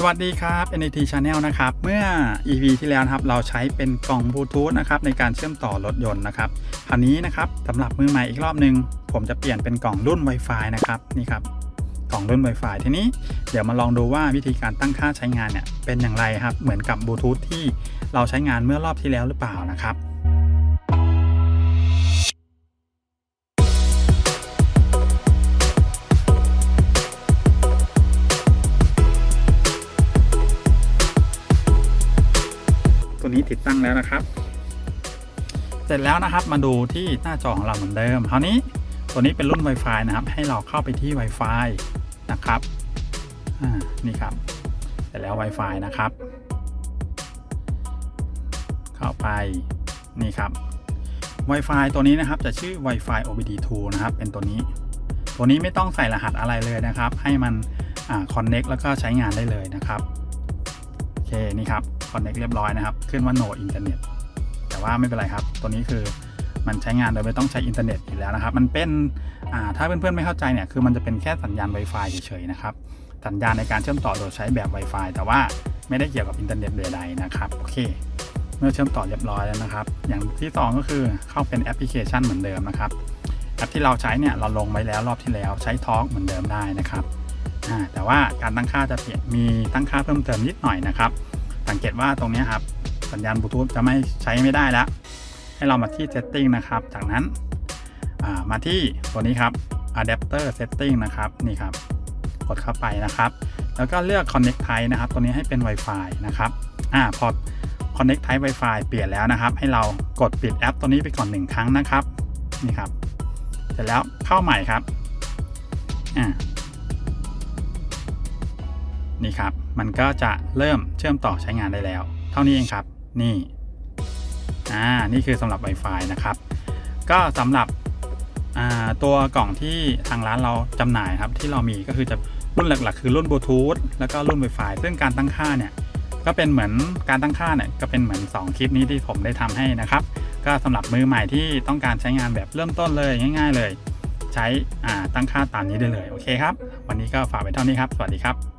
สวัสดีครับ NAT Channel นะครับ เมื่อ EP ที่แล้วนะครับ เราใช้เป็นกล่องบลูทูธนะครับในการเชื่อมต่อรถยนต์นะครับคราวนี้นะครับสำหรับมือใหม่อีกรอบหนึ่งผมจะเปลี่ยนเป็นกล่องรุ่น Wi-Fi นะครับนี่ครับกล่องรุ่น Wi-Fi ทีนี้เดี๋ยวมาลองดูว่าวิธีการตั้งค่าใช้งานเนี่ยเป็นอย่างไรครับ เหมือนกับบลูทูธที่เราใช้งานเมื่อรอบที่แล้วหรือเปล่านะครับ ตัวนี้ติดตั้งแล้วนะครับ เสร็จแล้วนะครับมาดูที่หน้าจอของเราเหมือนเดิมคราวนี้ตัวนี้เป็นรุ่น Wi-Fi นะครับ ให้เราเข้าไปที่ Wi-Fi นะครับอ่านี่ครับ เสร็จแล้ว Wi-Fi นะครับ เข้าไปนี่ครับ Wi-Fi ตัวนี้นะครับจะชื่อ Wi-Fi OBD2 นะครับ เป็นตัวนี้ ตัวนี้ไม่ต้องใส่รหัสอะไรเลยนะครับ ให้มันอ่า connect แล้วก็ใช้งานได้เลยนะครับ โอเค นี่ครับ connect เรียบร้อยนะครับ ขึ้นว่า no internet แต่ว่าไม่เป็นไรครับ ตัวนี้คือมันใช้งานโดยไม่ต้องใช้อินเทอร์เน็ตอยู่แล้วนะครับ มันเป็นอ่าถ้าเพื่อนๆไม่เข้าใจเนี่ย คือมันจะเป็นแค่สัญญาณ Wi-Fi เฉยๆนะครับ สัญญาณในการเชื่อมต่อโดยใช้แบบ Wi-Fi แต่ว่าไม่ได้เกี่ยวกับอินเทอร์เน็ตใดๆนะครับ โอเค เมื่อเชื่อมต่อเรียบร้อยแล้วนะครับ อย่างที่ 2 ก็คือเข้าเป็นแอปพลิเคชันเหมือนเดิมนะครับ แอปที่เราใช้เนี่ยเราลงไว้แล้วรอบที่แล้วใช้ทอล์กเหมือนเดิมได้นะครับ แต่ว่าการตั้งค่าจะเปลี่ยนมีตั้งค่าเพิ่มเติมนิดหน่อยนะครับ สังเกตว่าตรงนี้ครับ สัญญาณบลูทูธจะไม่ใช้ไม่ได้แล้ว ให้เรามาที่ setting นะครับ จากนั้นามาที่ตัวนี้ครับ adapter setting นะครับนี่ครับ กดเข้าไปนะครับ แล้วก็เลือก connect type นะครับ ตัวนี้ให้เป็น Wi-Fi นะครับอ่าพอ connect type Wi-Fi เปลี่ยนแล้วนะครับ ให้เรากดปิดแอปตัวนี้ไปก่อนหนึ่งครั้งนะครับนี่ครับ เสร็จแล้วเข้าใหม่ครับอ่านี่ครับ มันก็จะเริ่มเชื่อมต่อใช้งานได้แล้ว เท่านี้เองครับ นี่ อ่า นี่คือสำหรับ Wi-Fi นะครับ ก็สำหรับอ่าตัวกล่องที่ทางร้านเราจำหน่ายครับ ที่เรามีก็คือจะรุ่นหลักๆ คือรุ่นบลูทูธแล้วก็รุ่น Wi-Fi ซึ่งการตั้งค่าเนี่ย ก็เป็นเหมือนการตั้งค่าเนี่ยก็เป็นเหมือน 2 คลิปนี้ที่ผมได้ทำให้นะครับ ก็สำหรับมือใหม่ที่ต้องการใช้งานแบบเริ่มต้นเลยง่าย ๆ เลย ใช้อ่าตั้งค่าตามนี้ได้เลยโอเคครับ วันนี้ก็ฝากไว้เท่านี้ครับ สวัสดีครับ